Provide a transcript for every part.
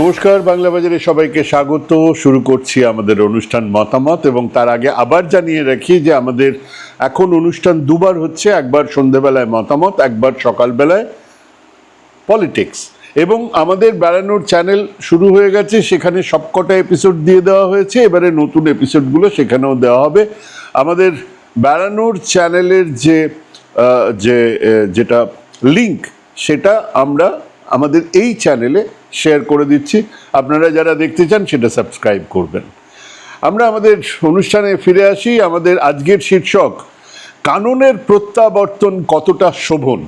নমস্কার, বাংলা বাজারে সবাইকে স্বাগত। শুরু করছি আমাদের অনুষ্ঠান মতামত এবং তার আগে আবার জানিয়ে রাখি যে আমাদের এখন অনুষ্ঠান দুবার হচ্ছে, একবার সন্ধেবেলায় মতামত, একবার সকালবেলায় পলিটিক্স এবং আমাদের বেড়ানোর চ্যানেল শুরু হয়ে গেছে, সেখানে সবকটা এপিসোড দিয়ে দেওয়া হয়েছে, এবারে নতুন এপিসোডগুলো সেখানেও দেওয়া হবে। আমাদের বেড়ানোর চ্যানেলের যে যে যেটা লিংক সেটা আমরা আমাদের এই চ্যানেলে শেয়ার করে দিচ্ছি। আপনারা যারা দেখতে চান সেটা সাবস্ক্রাইব করবেন। আমরা আমাদের অনুষ্ঠানে ফিরে আসি। আমাদের আজকের শীর্ষক, কাননের প্রত্যাবর্তন কতটা শোভন?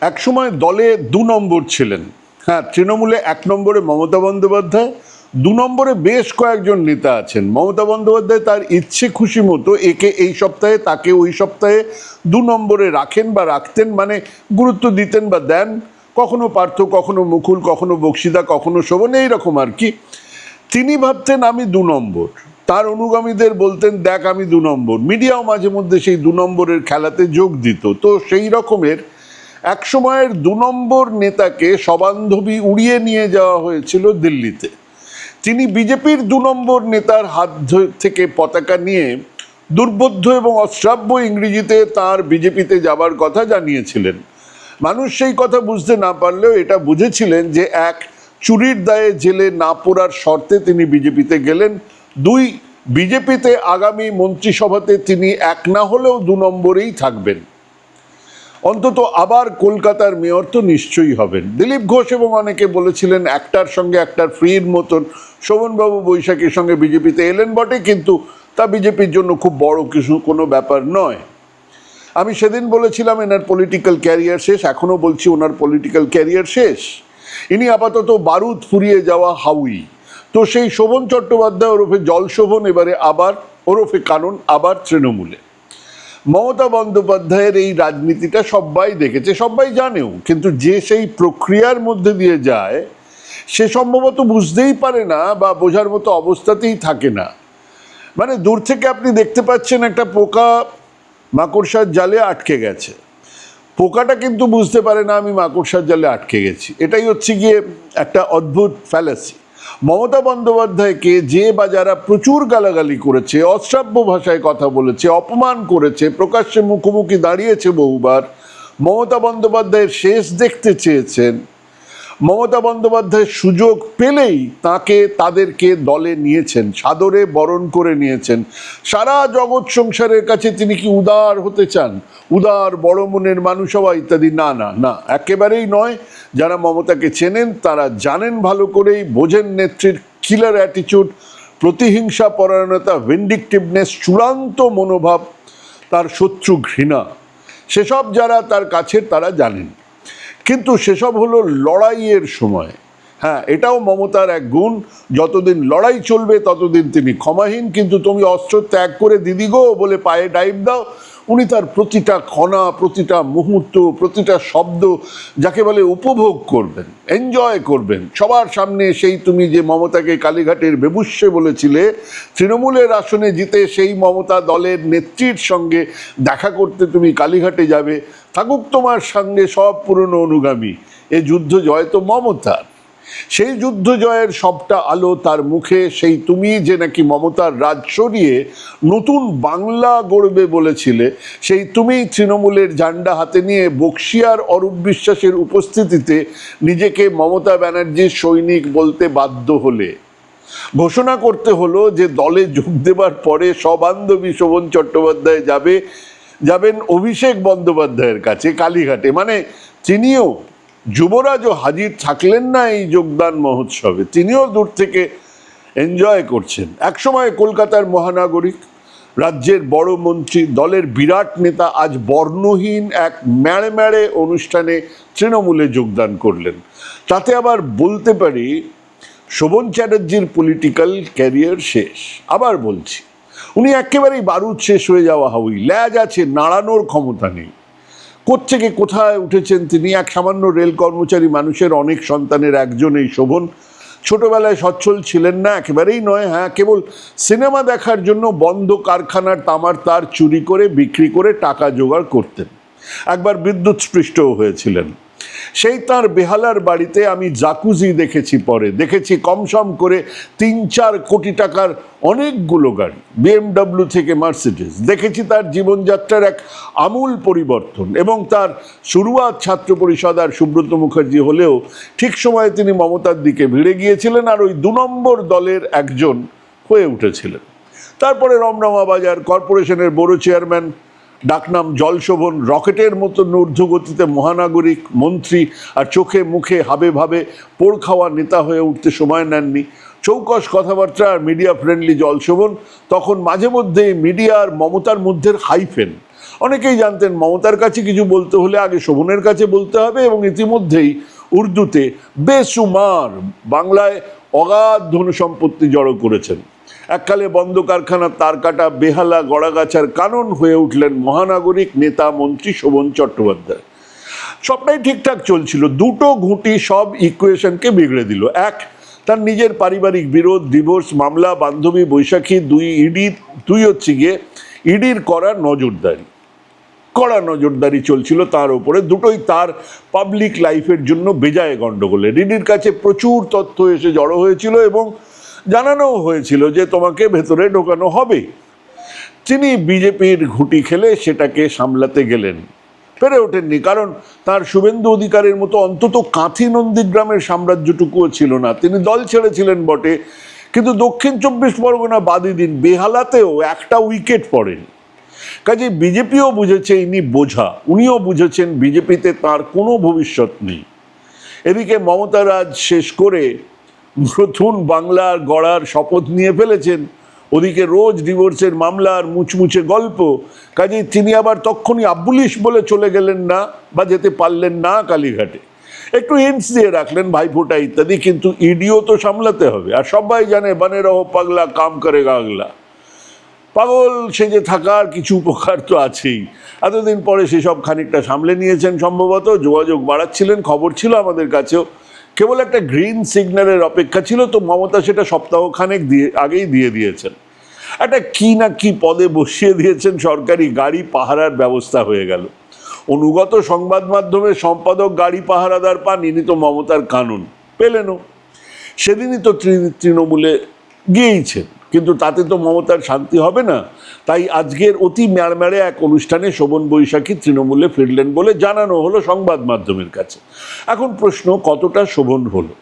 একসময় দলে দু নম্বর ছিলেন। হ্যাঁ তৃণমূলে এক নম্বরে মমতা বন্দ্যোপাধ্যায় দু নম্বরে বেশ কয়েকজন নেতা আছেন। মমতা বন্দ্যোপাধ্যায় তার ইচ্ছে খুশি মতো একে এই সপ্তাহে, তাকে ওই সপ্তাহে দু নম্বরে রাখেন বা রাখতেন মানে গুরুত্ব দিতেন বা দেন। কখনো পার্থ, কখনো মুকুল, কখনো বক্সিদা, কখনো শোভন এইরকম আর কি। তিনি ভাবতেন, আমি দু নম্বর। তার অনুগামীদের বলতেন, দেখ, আমি দু নম্বর। মিডিয়াও মাঝে মধ্যে সেই দু নম্বরের খেলাতে যোগ দিত। তো সেই রকমের এক সময়ের দু নম্বর নেতাকে সবান্ধবী উড়িয়ে নিয়ে যাওয়া হয়েছিল দিল্লিতে। তিনি বিজেপির দু নম্বর নেতার হাত থেকে পতাকা নিয়ে দুর্বোধ্য এবং অশ্রাব্য ইংরেজিতে তার বিজেপিতে যাবার কথা জানিয়েছিলেন। মানুষ সেই কথা বুঝতে না পারলেও এটা বুঝেছিলেন যে এক চুরির দায়ে জেলে না পড়ার শর্তে তিনি বিজেপিতে গেলেন। দুই, বিজেপিতে আগামী মন্ত্রিসভাতে তিনি এক না হলেও দু নম্বরেই থাকবেন। অন্তত আবার কলকাতার মেয়র তো নিশ্চয়ই হবেন। দিলীপ ঘোষ এবং অনেকে বলেছিলেন একটার সঙ্গে একটার ফ্রির মতন। শোভনবাবু বৈশাখীর সঙ্গে বিজেপিতে এলেন বটে, কিন্তু তা বিজেপির জন্য খুব বড় কিছু কোনো ব্যাপার নয়। আমি সেদিন বলেছিলাম এনার পলিটিক্যাল ক্যারিয়ার শেষ এখনও বলছি ওনার পলিটিক্যাল ক্যারিয়ার শেষ। ইনি আপাতত বারুদ ফুরিয়ে যাওয়া হাউই। তো সেই শোভন চট্টোপাধ্যায় ওরফে জল শোভন এবারে আবার ওরফে কানন, আবার তৃণমূলে। মমতা বন্দ্যোপাধ্যায়ের এই রাজনীতিটা সবাই দেখেছে, সবাই জানেও। কিন্তু যে সেই প্রক্রিয়ার মধ্যে দিয়ে যায়, সে সম্ভবত বুঝতেই পারে না বা বোঝার মতো অবস্থাতেই থাকে না। মানে দূর থেকে আপনি দেখতে পাচ্ছেন একটা পোকা মাকড়সার জালে আটকে গেছে। পোকাটা কিন্তু বুঝতে পারে না আমি মাকড়সার জালে আটকে গেছি। এটাই হচ্ছে গিয়ে একটা অদ্ভুত ফ্যালাসি মমতা বন্দ্যোপাধ্যায়কে যে বা যারা প্রচুর গালাগালি করেছে, অশ্রাব্য ভাষায় কথা বলেছে, অপমান করেছে, প্রকাশ্যে মুখোমুখি দাঁড়িয়েছে বহুবার, মমতা বন্দ্যোপাধ্যায়ের শেষ দেখতে চেয়েছেন। মমতা বন্দ্যোপাধ্যায় সুযোগ পেলেই তাকে তাদেরকে দলে নিয়েছেন, সাদরে বরণ করে নিয়েছেন। সারা জগৎ সংসারের কাছে তিনি কি উদার হতে চান? উদার বড় মনের মানুষ হওয়া ইত্যাদি, না না না, একেবারেই নয়। যারা মমতাকে চেনেন, তারা জানেন ভালো করেই, বোঝেন নেত্রীর কিলার অ্যাটিচিউড প্রতিহিংসা, পরায়ণতা ভেন্ডিকটিভনেস চূড়ান্ত মনোভাব, তার শত্রু ঘৃণা। সেসব যারা তার কাছে, তারা জানেন। কিন্তু সেসব হলো লড়াইয়ের সময়। হ্যাঁ এটাও মমতার এক গুণ। যতদিন লড়াই চলবে, ততদিন তিনি ক্ষমাহীন। কিন্তু তুমি অস্ত্র ত্যাগ করে দিদি গো বলে পায়ে ডাইভ দাও, উনি তার প্রতিটা ক্ষণা প্রতিটা মুহূর্ত, প্রতিটা শব্দ যাকে বলে উপভোগ করবেন এনজয় করবেন। সবার সামনে সেই তুমি যে মমতাকে কালীঘাটের বেবুষ্যে বলেছিলে, তৃণমূলের আসনে জিতে সেই মমতা দলের নেত্রীর সঙ্গে দেখা করতে তুমি কালীঘাটে যাবে। থাকুক তোমার সঙ্গে সব পুরনো অনুগামী। এ যুদ্ধ জয় তো মমতার। সেই যুদ্ধ জয়ের সবটা আলো তার মুখে, সেই তুমি যে নাকি মমতার রাজ সরিয়ে নতুন বাংলা গড়বে বলেছিলে, সেই তুমি তৃণমূলের ঝান্ডা হাতে নিয়ে বক্সিয়ার অরূপ বিশ্বাসের উপস্থিতিতে নিজেকে মমতা ব্যানার্জির সৈনিক বলতে বাধ্য হলে। ঘোষণা করতে হলো যে দলে যোগ দেবার পরে সবান্ধবী শোভন চট্টোপাধ্যায় যাবে যাবেন অভিষেক বন্দ্যোপাধ্যায়ের কাছে, কালীঘাটে। মানে তিনিও যুবরাজও হাজির থাকলেন না এই যোগদান মহোৎসবে। তিনিও দূর থেকে এনজয় করছেন। একসময় কলকাতার মহানাগরিক, রাজ্যের বড় মন্ত্রী, দলের বিরাট নেতা আজ বর্ণহীন এক ম্যাড়ে ম্যাড়ে অনুষ্ঠানে তৃণমূলে যোগদান করলেন। তাতে আবার বলতে পারি, শোভন চ্যাটার্জির পলিটিক্যাল ক্যারিয়ার শেষ। আবার বলছি উনি একেবারেই বারুদ শেষ হয়ে যাওয়া হাউই। ল্যাজ আছে, নাড়ানোর ক্ষমতা নেই। কোত্থেকে কোথায় উঠেছেন তিনি? এক সামান্য রেল কর্মচারী, মানুষের অনেক সন্তানের একজন এই শোভন। ছোটবেলায় সচ্ছল ছিলেন না, একেবারেই নয় হ্যাঁ কেবল সিনেমা দেখার জন্য বন্ধ কারখানার তামার তার চুরি করে, বিক্রি করে টাকা জোগাড় করতেন। একবার বিদ্যুৎ স্পৃষ্টও হয়েছিলেন। সেই তার বেহালার বাড়িতে আমি জাকুজি দেখেছি পরে। দেখেছি কমসম করে তিন চার কোটি টাকার অনেকগুলো গাড়ি, বিএমডব্লিউ থেকে মার্সিডিস দেখেছি তার জীবনযাত্রার এক আমূল পরিবর্তন এবং তার শুরুয়াত ছাত্র পরিষদ আর সুব্রত মুখার্জি হলেও ঠিক সময়ে তিনি মমতার দিকে ভিড়ে গিয়েছিলেন আর ওই দু নম্বর দলের একজন হয়ে উঠেছিলেন। তারপরে রমরমা বাজার কর্পোরেশনের বড় চেয়ারম্যান ডাকনাম জলশোভন রকেটের মতো ঊর্ধ্বগতিতে মহানাগরিক মন্ত্রী আর চোখে মুখে হাবে ভাবে পোড় খাওয়া নেতা হয়ে উঠতে সময় নেননি। চৌকস কথাবার্তা আর মিডিয়া ফ্রেন্ডলি জলশোভন তখন মাঝে মধ্যে মিডিয়া আর মমতার মধ্যে হাইফেন। অনেকেই জানতেন মমতার কাছে কিছু বলতে হলে আগে শোভনের কাছে বলতে হবে এবং ইতিমধ্যেই উর্দুতে বেসুমার বাংলায় অগাধ ধন সম্পত্তি জড়ো করেছেন। এককালে বন্ধ কারখানার তার কাটা বেহালা গড়াগাছার কানন হয়ে উঠলেন মহানাগরিক নেতা মন্ত্রী শোভন চট্টোপাধ্যায়। সবটাই ঠিকঠাক চলছিল। দুটো ঘুঁটি সব ইকুয়েশনকে বিগড়ে দিল। এক, তার নিজের পারিবারিক বিরোধ, ডিভোর্স, মামলা, বান্ধবী, বৈশাখী, দুই ইডি, দুই হচ্ছে গিয়ে ইডির করা নজরদারি। কড়া নজরদারি চলছিল তার উপরে। দুটোই তার পাবলিক লাইফের জন্য বেজায় গণ্ডগোলে রিডির কাছে প্রচুর তথ্য এসে জড়ো হয়েছিল এবং জানানো হয়েছিল যে তোমাকে ভেতরে ঢোকানো হবে। তিনি বিজেপির ঘুটি খেলে সেটাকে সামলাতে গেলেন। পেরে ওঠেননি, কারণ তার শুভেন্দু অধিকারের মতো অন্তত কাঁথি নন্দীগ্রামের সাম্রাজ্যটুকুও ছিল না। তিনি দল ছেড়েছিলেন বটে, কিন্তু দক্ষিণ চব্বিশ পরগনা বাদী দিন বেহালাতেও একটা উইকেট পড়েন। কাজে বিজেপিও বুঝেছে ইনি বোঝা, উনিও বুঝেছেন বিজেপিতে তার কোনো ভবিষ্যৎ নেই। এদিকে মমতা রাজ শেষ করে নতুন বাংলার গড়ার শপথ নিয়ে ফেলেছেন। ওদিকে রোজ ডিভোর্সের মামলার মুচমুচে গল্প। কাজেই তিনি আবার তক্ষণই আব্বুলিশ বলে চলে গেলেন না বা যেতে পারলেন না কালীঘাটে। একটু হিন্টস দিয়ে রাখলেন ভাইফোঁটা ইত্যাদি, কিন্তু ইডিও তো সামলাতে হবে। আর সবাই জানে, বানে রহ, পাগলা, কাম করে গাগলা। পাগল সেজে থাকার কিছু উপকার তো আছেই। এতদিন পরে সেসব খানিকটা সামলে নিয়েছেন সম্ভবত। যোগাযোগ বাড়াচ্ছিলেন, খবর ছিল আমাদের কাছেও। কেবল একটা গ্রিন সিগন্যালের অপেক্ষা ছিল, তো মমতা সেটা সপ্তাহখানেক দিয়ে, আগেই দিয়ে দিয়েছেন। একটা কি না কি পদে বসিয়ে দিয়েছেন সরকারি গাড়ি পাহারার ব্যবস্থা হয়ে গেল। অনুগত সংবাদ মাধ্যমে সম্পাদক গাড়ি পাহারাদার পান, ইনি তো মমতার কানুন। পেলেনও। সেদিনই তো, তৃণমূলে গিয়েইছেন। কিন্তু তাতে তো মমতার শান্তি হবে না। তাই আজকের অতি ম্যাড়ম্যাড়ে এক অনুষ্ঠানে শোভন বৈশাখী তৃণমূলে ফিরলেন বলে জানানো হলো সংবাদ মাধ্যমের কাছে। এখন প্রশ্ন, কতটা শোভন হলো?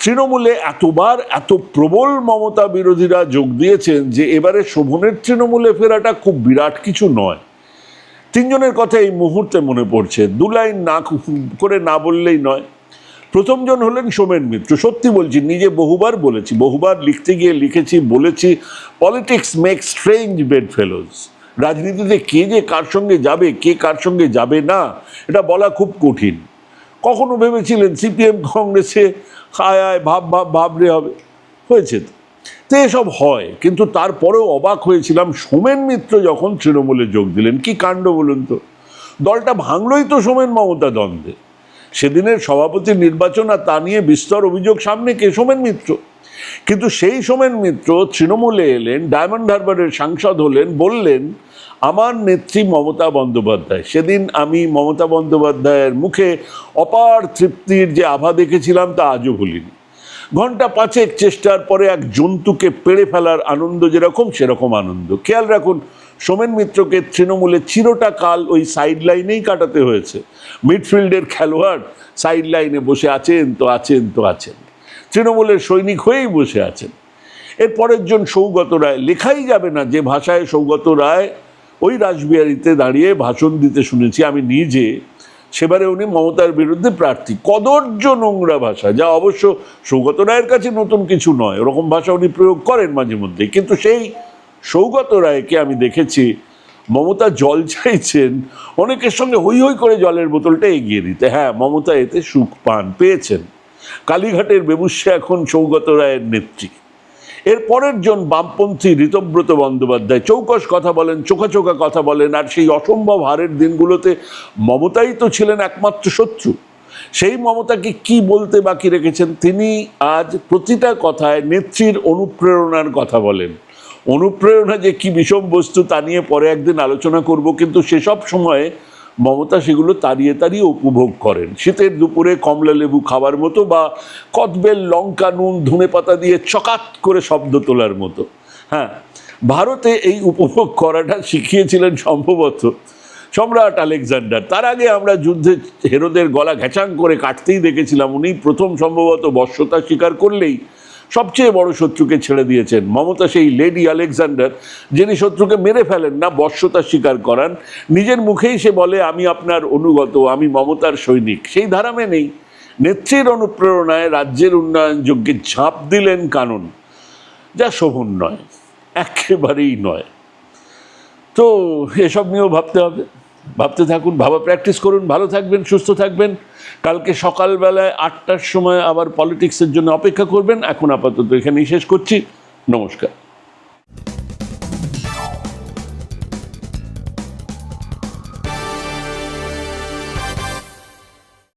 তৃণমূলে এতবার এত প্রবল মমতা বিরোধীরা যোগ দিয়েছেন যে এবারে শোভনের তৃণমূলে ফেরাটা খুব বিরাট কিছু নয়। তিনজনের কথা এই মুহূর্তে মনে পড়ছে। দু লাইন না করে না বললেই নয়। প্রথমজন হলেন সোমেন মিত্র। সত্যি বলছি, নিজে বহুবার বলেছি, বহুবার লিখতে গিয়ে লিখেছি, বলেছি politics make strange bedfellows রাজনীতিতে কে যে কার সঙ্গে যাবে, কে কার সঙ্গে যাবে না, এটা বলা খুব কঠিন। কখনো ভেবেছিলেন সিপিএম কংগ্রেসে, হায় আয় ভাব ভাব ভাবরে হবে। হয়েছে তো। তো এসব হয়, কিন্তু তারপরেও অবাক হয়েছিলাম, সোমেন মিত্র যখন তৃণমূলে যোগ দিলেন, কি কাণ্ড বলুন তো? দলটা ভাঙলই তো সোমেন মমতা দ্বন্দ্বে। সেদিনের সভাপতি নির্বাচন আর তা নিয়ে বিস্তর অভিযোগ সামনে কে? সোমেন মিত্র। কিন্তু সেই সোমেন মিত্র তৃণমূলে এলেন, ডায়মন্ড হারবারের সাংসদ হলেন, বললেন, আমার নেত্রী মমতা বন্দ্যোপাধ্যায়। সেদিন আমি মমতা বন্দ্যোপাধ্যায়ের মুখে অপার তৃপ্তির যে আভা দেখেছিলাম তা আজও ভুলিনি। ঘণ্টা পাঁচেক চেষ্টার পরে এক জন্তুকে পেড়ে ফেলার আনন্দ যেরকম, সেরকম আনন্দ। খেয়াল রাখুন সোমেন মিত্রকে তৃণমূলে চিরটা কাল ওই সাইড লাইনেই কাটাতে হয়েছে। মিডফিল্ডের খেলোয়াড় সাইড লাইনে বসে আছেন তো আছেন তো আছেন। তৃণমূলের সৈনিক হয়েই বসে আছেন। এর পরের জন সৌগত রায় লেখাই যাবে না যে ভাষায় সৌগত রায় ওই রাসবিহারীতে দাঁড়িয়ে ভাষণ দিতে শুনেছি। আমি নিজে, সেবারে উনি মমতার বিরুদ্ধে প্রার্থী। কদর্য নোংরা ভাষা, যা অবশ্য সৌগত রায়ের কাছে নতুন কিছু নয়। ওরকম ভাষা উনি প্রয়োগ করেন মাঝে মধ্যে কিন্তু সেই সৌগত রায়কে আমি দেখেছি, মমতা জল চাইছেন, অনেকের সঙ্গে হই হই করে জলের বোতলটা এগিয়ে দিতে। হ্যাঁ মমতা এতে সুখ পান, পেয়েছেন। কালীঘাটের বেবুসে এখন সৌগত রায়ের নেত্রী। এর পরের জন বামপন্থী ঋতব্রত বন্দ্যোপাধ্যায়, চৌকস কথা বলেন, চোখা চোখা কথা বলেন, আর সেই অসম্ভব হারের দিনগুলোতে মমতাই তো ছিলেন একমাত্র শত্রু। সেই মমতাকে কি বলতে বাকি রেখেছেন তিনি আজ প্রতিটা কথায় নেত্রীর অনুপ্রেরণার কথা বলেন। অনুপ্রেরণা যে কি বিষম বস্তু তা নিয়ে পরে একদিন আলোচনা করব, কিন্তু সেসব সময়ে মমতা সেগুলো তাড়িয়ে তাড়িয়ে উপভোগ করেন। শীতের দুপুরে কমলা লেবু খাবার মতো বা কদবেল, লঙ্কা, নুন, ধনে পাতা দিয়ে চকাত করে শব্দ তোলার মতো। হ্যাঁ ভারতে এই উপভোগ করাটা শিখিয়েছিলেন সম্ভবত সম্রাট আলেকজান্ডার। তার আগে আমরা যুদ্ধে হেরোদের গলা ঘেঁচাং করে কাটতেই দেখেছিলাম উনি প্রথম সম্ভবত বর্ষতা স্বীকার করলেই সবচেয়ে বড় শত্রুকে ছেড়ে দিয়েছেন মমতা, সেই লেডি আলেকজান্ডার, যিনি শত্রুকে মেরে ফেলেন না, বর্ষতা স্বীকার করান। নিজের মুখেই সে বলে, আমি আপনার অনুগত, আমি মমতার সৈনিক। সেই ধারা মেনেই নেত্রীর অনুপ্রেরণায় রাজ্যের উন্নয়ন যজ্ঞে ঝাঁপ দিলেন কানুন, যা শোভন নয়, একেবারেই নয়। তো এসব নিয়েও ভাবতে হবে। ভাবতে থাকুন, ভাবা প্র্যাকটিস করুন, ভালো থাকবেন, সুস্থ থাকবেন। কালকে সকালবেলায় আটটার সময় আবার পলিটিক্সের জন্য অপেক্ষা করবেন। এখন আপাতত এখানেই শেষ করছি। নমস্কার।